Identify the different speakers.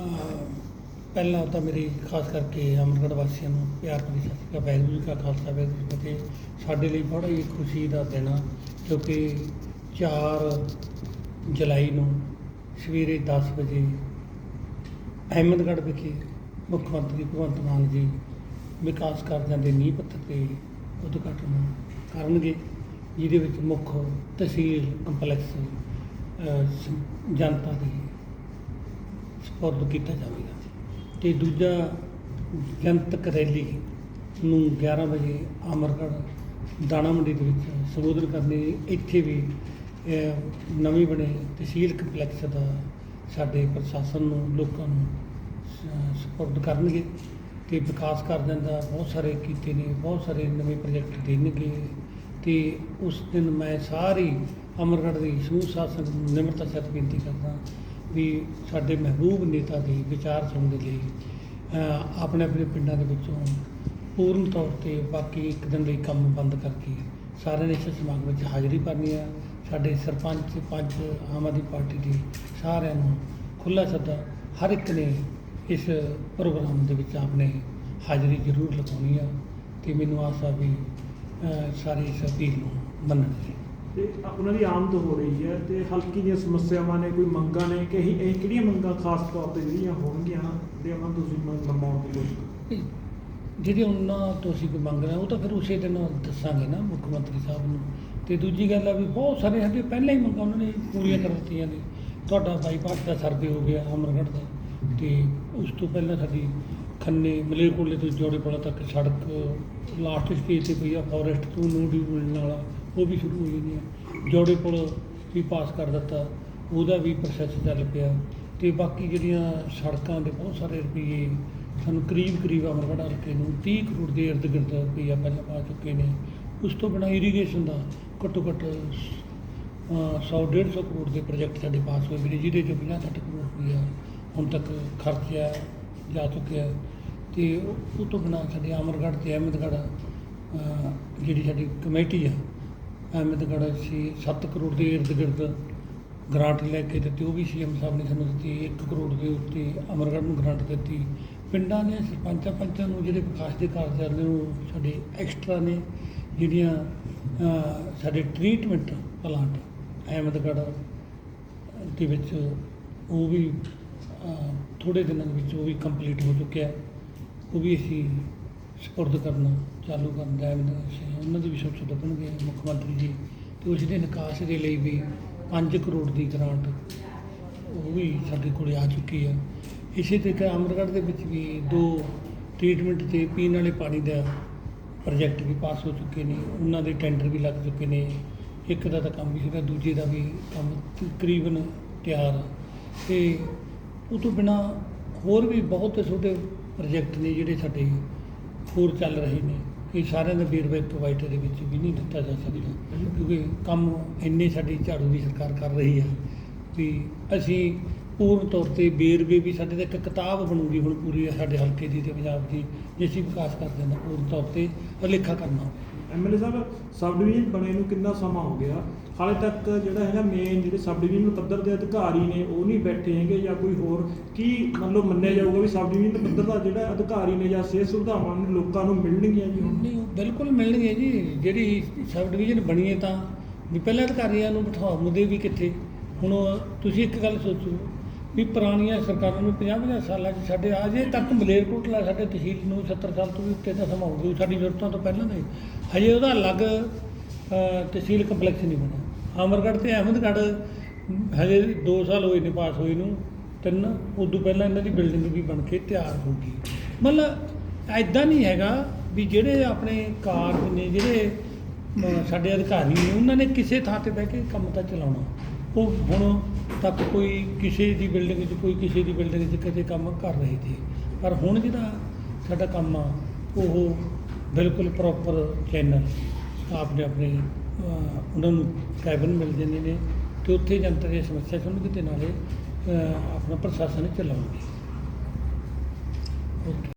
Speaker 1: ਪਹਿਲਾਂ ਤਾਂ ਮੇਰੀ ਖਾਸ ਕਰਕੇ ਅਮਰਗੜ੍ਹ ਵਾਸੀਆਂ ਨੂੰ ਪਿਆਰ ਭਰੀ ਸਤਿ ਸ਼੍ਰੀ ਅਕਾਲ, ਵਾਹਿਗੁਰੂ ਜੀ ਕਾ ਖਾਲਸਾ, ਵਾਹਿਗੁਰੂ ਜੀ ਕੀ ਫਤਿਹ। ਸਾਡੇ ਲਈ ਬੜਾ ਹੀ ਖੁਸ਼ੀ ਦਾ ਦਿਨ ਆ, ਕਿਉਂਕਿ 4 ਜੁਲਾਈ ਨੂੰ ਸਵੇਰੇ 10 ਵਜੇ ਅਹਿਮਦਗੜ੍ਹ ਵਿਖੇ ਮੁੱਖ ਮੰਤਰੀ ਭਗਵੰਤ ਮਾਨ ਜੀ ਵਿਕਾਸ ਕਾਰਜਾਂ ਦੇ ਨੀਂਹ ਪੱਥਰ ਤੇ ਉਦਘਾਟਨ ਕਰਨਗੇ, ਜਿਹਦੇ ਵਿੱਚ ਮੁੱਖ ਤਹਿਸੀਲ ਕੰਪਲੈਕਸ ਜਨਤਾ ਦੀ ਸਪੁਰਦ ਕੀਤਾ ਜਾਵੇਗਾ। ਤੇ ਦੂਜਾ ਜਨਤਕ ਰੈਲੀ ਨੂੰ 11 ਵਜੇ ਅਮਰਗੜ੍ਹ ਦਾਣਾ ਮੰਡੀ ਦੇ ਵਿੱਚ ਸੰਬੋਧਨ ਕਰਨੇ। ਇੱਥੇ ਵੀ ਅਹ, ਨਵੇਂ ਬਣੇ ਤਹਿਸੀਲ ਕੰਪਲੈਕਸ ਦਾ ਸਾਡੇ ਪ੍ਰਸ਼ਾਸਨ ਨੂੰ ਲੋਕਾਂ ਨੂੰ ਸ- ਸਪੁਰਦ ਕਰਨਗੇ ਤੇ ਵਿਕਾਸ ਕਰ ਦਾ ਬਹੁਤ ਸਾਰੇ ਕੀਤੇ ਨੇ ਬਹੁਤ ਸਾਰੇ ਨਵੇਂ ਪ੍ਰੋਜੈਕਟ ਦੇਣਗੇ। ਤੇ ਉਸ ਦਿਨ ਮੈਂ ਸਾਰੀ ਅਮਰਗੜ੍ਹ ਦੀ ਸਮੂਹ ਸ਼ਾਸਨ ਨੂੰ ਨਿਮਰਤਾ ਸਹਿਤ ਬੇਨਤੀ ਕਰਦਾ ਵੀ ਸਾਡੇ ਮਹਿਬੂਬ ਨੇਤਾ ਦੇ ਵਿਚਾਰ ਸੁਣਨ ਦੇ ਲਈ ਆਪਣੇ ਆਪਣੇ ਪਿੰਡਾਂ ਦੇ ਵਿੱਚੋਂ ਪੂਰਨ ਤੌਰ ਤੇ ਬਾਕੀ ਇੱਕ ਦਿਨ ਲਈ ਕੰਮ ਬੰਦ ਕਰਕੇ ਸਾਰਿਆਂ ਨੇ ਇਸ ਸਮਾਗਮ ਵਿੱਚ ਹਾਜ਼ਰੀ ਭਰਨੀ ਆ। ਸਾਡੇ ਸਰਪੰਚ ਪੰਚ ਆਮ ਆਦਮੀ ਪਾਰਟੀ ਦੀ ਸਾਰਿਆਂ ਨੂੰ ਖੁੱਲ੍ਹਾ ਸੱਦਾ ਹਰ ਇੱਕ ਨੇ ਇਸ ਪ੍ਰੋਗਰਾਮ ਦੇ ਵਿੱਚ ਆਪਣੇ ਹਾਜ਼ਰੀ ਜ਼ਰੂਰ ਲਗਾਉਣੀ ਆ ਤੇ ਮੈਨੂੰ ਆਸ ਆ ਵੀ ਅਹ, ਸਾਰੇ ਇਸ ਅਪੀਲ ਨੂੰ ਮੰਨਣਗੇ
Speaker 2: ਤੇ ਉਹਨਾਂ ਦੀ ਆਮਦ ਹੋ ਰਹੀ ਹੈ ਤੇ ਹਲਕੀ ਦੀਆਂ ਸਮੱਸਿਆਵਾਂ ਨੇ, ਕੋਈ ਮੰਗਾਂ ਨੇ ਕਿ ਇਹ ਇਹ ਕਿਹੜੀਆਂ ਮੰਗਾਂ ਖਾਸ ਤੌਰ ਤੇ ਜਿਹੜੀਆਂ ਹੋਣਗੀਆਂ ਜਿਹੜੀਆਂ ਉਹਨਾਂ ਨੂੰ ਤੁਸੀਂ ਮੰਨ- ਦੀ ਕੋਸ਼ਿਸ਼
Speaker 1: ਜਿਹੜੀ ਉਹਨਾਂ ਤੋਂ ਅਸੀਂ ਕੋਈ ਮੰਗ ਰਹੇ ਹਾਂ, ਉਹ ਤਾਂ ਫਿਰ ਉਸੇ ਦਿਨ ਦੱਸਾਂਗੇ ਨਾ ਮੁੱਖ ਮੰਤਰੀ ਸਾਹਿਬ ਨੂੰ। ਤੇ ਦੂਜੀ ਗੱਲ ਆ ਵੀ ਬਹੁਤ ਸਾਰੇ ਸਾਡੇ ਪਹਿਲਾਂ ਹੀ ਮੰਗਾਂ ਉਹਨਾਂ ਨੇ ਪੂਰੀਆਂ ਕਰ ਦਿੱਤੀਆਂ ਨੇ। ਤੁਹਾਡਾ ਬਾਈਪਾਸ ਦਾ ਸਰਵੇ ਹੋ ਗਿਆ, ਅਮਰਗੜ੍ਹ ਦਾ। ਤੇ ਉਸ ਤੋਂ ਪਹਿਲਾਂ ਸਾਡੀ ਖੰਨੇ ਮਲੇਰਕੋਟਲੇ ਤੋਂ ਜੋੜੇਪੁਰਾ ਤੱਕ ਸੜਕ ਲਾਸਟ ਸਟੇਜ ਤੇ ਪਈ ਆ ਫੋਰੈਸਟ ਤੋਂ ਨੂੰ ਡਿਊ ਮਿਲਣ ਵਾਲਾ ਉਹ ਵੀ ਸ਼ੁਰੂ ਹੋ ਜਾਣੀ ਆ। ਜੋੜੇਪੁਰ ਵੀ ਪਾਸ ਕਰ ਦਿੱਤਾ, ਉਹਦਾ ਵੀ ਪ੍ਰੋਸੈਸ ਚੱਲ ਪਿਆ। ਤੇ ਬਾਕੀ ਜਿਹੜੀਆਂ ਸੜਕਾਂ ਦੇ ਬਹੁਤ ਸਾਰੇ ਰੁਪਈਏ ਸਾਨੂੰ ਕਰੀਬ ਕਰੀਬ ਅਮਰਵਾੜਾ ਹਲਕੇ ਨੂੰ 30 ਕਰੋੜ ਦੇ ਇਰਦ ਗਿਰਦ ਰੁਪਈਆ ਪਹਿਲਾਂ ਪਾ ਚੁੱਕੇ ਨੇ। ਉਸ ਤੋਂ ਬਿਨਾਂ ਇਰੀਗੇਸ਼ਨ ਦਾ ਘੱਟੋ ਘੱਟ 100 150 ਕਰੋੜ ਦੇ ਪ੍ਰੋਜੈਕਟ ਸਾਡੇ ਪਾਸ ਹੋਏ ਨੇ, ਜਿਹਦੇ ਚੋਂ 50 60 ਕਰੋੜ ਰੁਪਈਆ ਹੁਣ ਤੱਕ ਖਰਚਿਆ ਜਾ ਚੁੱਕਿਆ ਤੇ ਉਹ ਉਹ ਤੋਂ ਬਿਨਾਂ ਸਾਡੇ ਅਮਰਗੜ੍ਹ ਤੇ ਅਹਿਮਦਗੜ੍ਹ ਜਿਹੜੀ ਸਾਡੀ ਕਮੇਟੀ ਆ, ਅਹਿਮਦਗੜ੍ਹ ਸੀ 7 ਕਰੋੜ ਦੇ ਇਰਦ ਗਿਰਦ ਗ੍ਰਾਂਟ ਲੈ ਕੇ ਦਿੱਤੀ, ਉਹ ਵੀ ਸੀਐਮ ਸਾਹਿਬ ਨੇ ਸਾਨੂੰ ਦਿੱਤੀ 1 ਕਰੋੜ ਦੇ ਉੱਤੇ ਅਮਰਗੜ੍ਹ ਨੂੰ ਗ੍ਰਾਂਟ ਦਿੱਤੀ। ਪਿੰਡਾਂ ਨੇ ਸਰਪੰਚਾਂ ਪੰਚਾਂ ਨੂੰ ਜਿਹੜੇ ਵਿਕਾਸ ਦੇ ਕਾਰਜ ਚੱਲ ਰਹੇ ਉਹ ਸਾਡੇ ਐਕਸਟਰਾ ਨੇ, ਜਿਹੜੀਆਂ ਸਾਡੇ ਟ੍ਰੀਟਮੈਂਟ ਪਲਾਂਟ ਅਹਿਮਦਗੜ੍ਹ ਦੇ ਵਿੱਚ, ਉਹ ਵੀ ਥੋੜੇ ਦਿਨਾਂ ਦੇ ਵਿੱਚ ਉਹ ਵੀ ਕੰਪਲੀਟ ਹੋ ਚੁੱਕਿਆ ਉਹ ਵੀ ਅਸੀਂ ਸਪੁਰਦ ਕਰਨਾ ਚਾਲੂ ਕਰਨ ਦਾ ਉਹਨਾਂ ਦੀ ਵੀ ਸਭ ਤੋਂ ਮੁੱਖ ਮੰਤਰੀ ਜੀ। ਤੇ ਉਸ ਦੇ ਨਿਕਾਸ ਦੇ ਲਈ ਵੀ 5 ਕਰੋੜ ਦੀ ਗ੍ਰਾਂਟ ਉਹ ਵੀ ਸਾਡੇ ਕੋਲੇ ਆ ਚੁੱਕੀ ਹੈ। ਇਸੇ ਤਰੀਕੇ ਅਮਰਗੜ੍ਹ ਦੇ ਵਿੱਚ ਵੀ ਦੋ ਟ੍ਰੀਟਮੈਂਟ ਤੇ ਪੀਣ ਵਾਲੇ ਪਾਣੀ ਦਾ ਪ੍ਰੋਜੈਕਟ ਵੀ ਪਾਸ ਹੋ ਚੁੱਕੇ ਨੇ। ਉਹਨਾਂ ਦੇ ਟੈਂਡਰ ਵੀ ਲੱਗ ਚੁੱਕੇ ਨੇ। ਇੱਕ ਦਾ ਤਾਂ ਕੰਮ ਵੀ ਸੀਗਾ, ਦੂਜੇ ਦਾ ਵੀ ਕੰਮ ਤਕਰੀਬਨ ਤਿਆਰ ਆ। ਤੇ ਉਹ ਤੋਂ ਬਿਨਾ ਹੋਰ ਵੀ ਬਹੁਤ ਛੋਟੇ ਪ੍ਰੋਜੈਕਟ ਨੇ ਜਿਹੜੇ ਸਾਡੇ ਹੋਰ ਚੱਲ ਰਹੇ ਨੇ, ਇਹ ਸਾਰਿਆਂ ਦਾ ਵੇਰਵਾ ਇੱਕ ਵਾਈਟ ਦੇ ਵਿੱਚ ਵੀ ਨਹੀਂ ਦਿੱਤਾ ਜਾ ਸਕਦਾ, ਕਿਉਂਕਿ ਕੰਮ ਇੰਨੇ ਸਾਡੀ ਝਾੜੂ ਦੀ ਸਰਕਾਰ ਕਰ ਰਹੀ ਹੈ ਵੀ ਅਸੀਂ ਪੂਰਨ ਤੌਰ ਤੇ ਵੇਰਵੇ ਵੀ ਸਾਡੇ ਤਾਂ ਇੱਕ ਕਿਤਾਬ ਬਣੂਗੀ ਹੁਣ ਪੂਰੀ ਸਾਡੇ ਹਲਕੇ ਦੀ ਤੇ ਪੰਜਾਬ ਦੀ ਜੇ ਅਸੀਂ ਵਿਕਾਸ ਕਰਦੇ ਹਾਂ ਪੂਰਨ ਤੌਰ ਤੇ ਉਲੇਖਾ ਕਰਨਾ।
Speaker 2: ਐਮਐਲਏ ਸਾਹਿਬ ਸਬ ਡਿਵੀਜ਼ਨ ਬਣੇ ਨੂੰ ਕਿੰਨਾ ਸਮਾਂ ਹੋ ਗਿਆ? ਹਾਲੇ ਤੱਕ ਜਿਹੜਾ ਹੈਗਾ ਮੇਨ ਜਿਹੜੇ ਸਬ ਡਿਵੀਜ਼ਨ ਪੱਧਰ ਦੇ ਅਧਿਕਾਰੀ ਨੇ, ਉਹ ਨਹੀਂ ਬੈਠੇ ਹੈਗੇ ਜਾਂ ਕੋਈ ਹੋਰ ਕੀ ਮਤਲਬ ਮੰਨਿਆ ਜਾਊਗਾ ਵੀ ਸਬ ਡਿਵੀਜ਼ਨ ਪੱਧਰ ਦਾ ਜਿਹੜਾ ਅਧਿਕਾਰੀ ਨੇ ਜਾਂ ਸਿਹਤ ਸੁਵਿਧਾਵਾਂ ਨੇ ਲੋਕਾਂ ਨੂੰ ਮਿਲਣਗੀਆਂ ਜੀ
Speaker 1: ਨਹੀਂ ਬਿਲਕੁਲ ਮਿਲਣਗੀਆਂ ਜੀ। ਜਿਹੜੀ ਸਬ ਡਿਵੀਜ਼ਨ ਬਣੀ ਹੈ ਤਾਂ ਵੀ ਪਹਿਲਾਂ ਅਧਿਕਾਰੀਆਂ ਨੂੰ ਬਿਠਾਉਂਦੇ ਵੀ ਕਿੱਥੇ? ਹੁਣ ਤੁਸੀਂ ਇੱਕ ਗੱਲ ਸੋਚੋ ਵੀ ਪੁਰਾਣੀਆਂ ਸਰਕਾਰਾਂ ਨੂੰ 50-50 ਸਾਲਾਂ 'ਚ ਸਾਡੇ ਅਜੇ ਤੱਕ ਮਲੇਰਕੋਟਲਾ ਸਾਡੇ ਤਹਿਸੀਲ ਨੂੰ 70 ਸਾਲ ਤੋਂ ਵੀ ਉੱਤੇ ਦਾ ਸਮਾਂ ਹੋ ਗਿਆ ਸਾਡੀ ਜ਼ਰੂਰਤਾਂ ਤੋਂ ਪਹਿਲਾਂ ਦਾ। ਹਜੇ ਉਹਦਾ ਅਲੱਗ ਤਹਿਸੀਲ ਕੰਪਲੈਕਸ ਨਹੀਂ ਬਣਿਆ। ਅਮਰਗੜ੍ਹ ਤੇ ਅਹਿਮਦਗੜ੍ਹ ਹਜੇ 2 ਸਾਲ ਹੋਏ ਨੇ ਪਾਸ ਹੋਏ ਨੂੰ, ਤਿੰਨ, ਉਦੋਂ ਪਹਿਲਾਂ ਇਹਨਾਂ ਦੀ ਬਿਲਡਿੰਗ ਵੀ ਬਣ ਕੇ ਤਿਆਰ ਹੋ ਗਈ। ਮਤਲਬ ਐਦਾਂ ਨਹੀਂ ਹੈਗਾ ਵੀ ਜਿਹੜੇ ਆਪਣੇ ਕਾਰਜ ਨੇ, ਜਿਹੜੇ ਸਾਡੇ ਅਧਿਕਾਰੀ ਨੇ, ਉਹਨਾਂ ਨੇ ਕਿਸੇ ਥਾਂ ਤੇ ਬਹਿ ਕੇ ਕੰਮ ਤਾਂ ਚਲਾਉਣਾ। ਉਹ ਹੁਣ ਤੱਕ ਕੋਈ ਕਿਸੇ ਦੀ ਬਿਲਡਿੰਗ 'ਚ, ਕੋਈ ਕਿਸੇ ਦੀ ਬਿਲਡਿੰਗ 'ਚ ਕਿਤੇ ਕੰਮ ਕਰ ਰਹੇ ਸੀ। ਪਰ ਹੁਣ ਜਿਹੜਾ ਸਾਡਾ ਕੰਮ ਆ, ਉਹ ਬਿਲਕੁਲ ਪ੍ਰੋਪਰ ਚੈਨਲ ਆਪਣੇ ਆਪਣੇ ਉਹਨਾਂ ਨੂੰ ਕੈਬਨ ਮਿਲ ਜਾਂਦੇ ਨੇ ਤੇ ਉੱਥੇ ਜਨਤਾ ਦੀ ਸਮੱਸਿਆ ਸੁਣਨਗੇ ਤੇ ਨਾਲੇ ਆਪਣਾ ਪ੍ਰਸ਼ਾਸਨ ਚਲਾਉਣਗੇ ਓਕੇ।